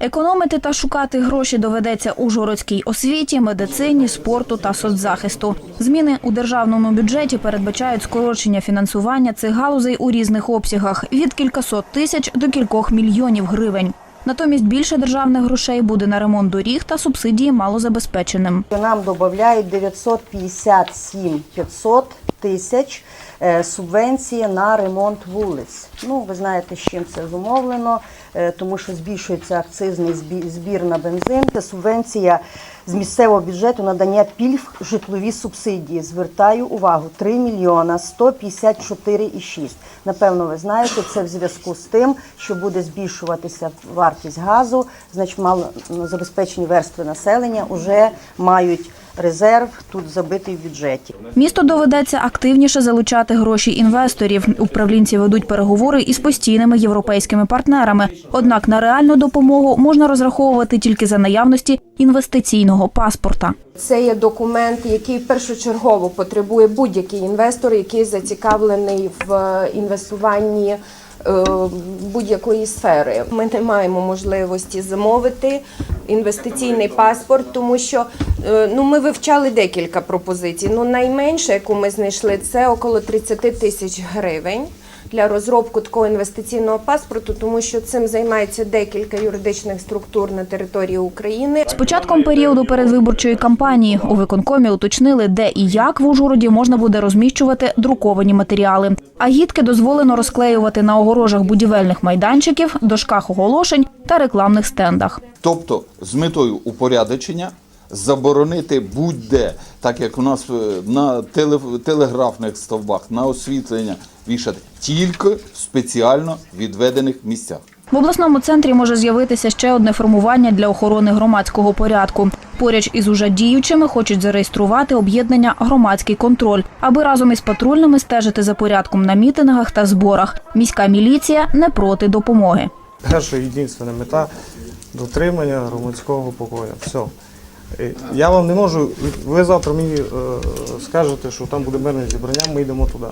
Економити та шукати гроші доведеться Ужгородській освіті, медицині, спорту та соцзахисту. Зміни у державному бюджеті передбачають скорочення фінансування цих галузей у різних обсягах від кількасот тисяч до кількох мільйонів гривень. Натомість більше державних грошей буде на ремонт доріг та субсидії малозабезпеченим. Нам додають 957 500 тисяч е, субвенції на ремонт вулиць. Ну, ви знаєте, з чим це зумовлено, тому що збільшується акцизний збі- збір на бензин. Це субвенція з місцевого бюджету надання пільг житлові субсидії. Звертаю увагу 3 мільйона 154,6. Напевно, ви знаєте, це в зв'язку з тим, що буде збільшуватися вартість газу, значить малозабезпечені верстви населення вже мають резерв тут забитий в бюджеті. Місто доведеться активніше залучати гроші інвесторів. Управлінці ведуть переговори із постійними європейськими партнерами. Однак на реальну допомогу можна розраховувати тільки за наявності інвестиційного паспорта. Це є документ, який першочергово потребує будь-який інвестор, який зацікавлений в е, інвестуванні будь-якої сфери. Ми не маємо можливості замовити інвестиційний паспорт, тому що е, ну ми вивчали декілька пропозицій. Ну найменше, яку ми знайшли, це около 30 тисяч гривень. Для розробки такого інвестиційного паспорту, тому що цим займається декілька юридичних структур на території України. З початком періоду передвиборчої кампанії у виконкомі уточнили, де і як в Ужгороді можна буде розміщувати друковані матеріали. А гідки дозволено розклеювати на огорожах будівельних майданчиків, дошках оголошень та рекламних стендах. Тобто з метою упорядочення заборонити будь-де, так як у нас е, на теле, телеграфних стовбах, на освітлення вішати тільки в спеціально відведених місцях. В обласному центрі може з'явитися ще одне формування для охорони громадського порядку. Поряд із уже діючими хочуть зареєструвати об'єднання громадський контроль, аби разом із патрульними стежити за порядком на мітингах та зборах. Міська міліція не проти допомоги. Перша єдина мета дотримання громадського покою. Все. Я вам не можу. Ви завтра мені е, скажете, що там буде мирне зібрання, ми йдемо туди.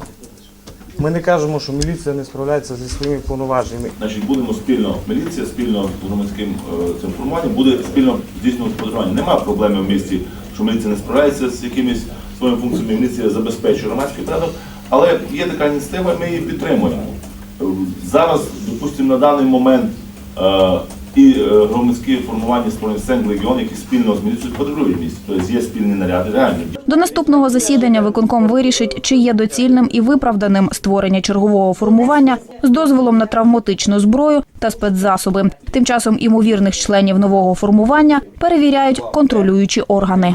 Ми не кажемо, що міліція не справляється зі своїми повноваженнями. Значить, будемо спільно, міліція спільно з громадським е, цим формуванням буде спільно здійснювати патрулювання. Немає проблеми в місті, що міліція не справляється з якимись своїми функціями, міліція забезпечує громадський порядок, але є така ініціатива, ми її підтримуємо. Е, Зараз, допустимо, на даний момент е, і е, громадські формування створені Сен Легіон, які спільно з міліцією патрулюють місце. Тобто є спільні наряди реальні. До наступного засідання виконком вирішить, чи є доцільним і виправданим створення чергового формування з дозволом на травматичну зброю та спецзасоби. Тим часом імовірних членів нового формування перевіряють контролюючі органи.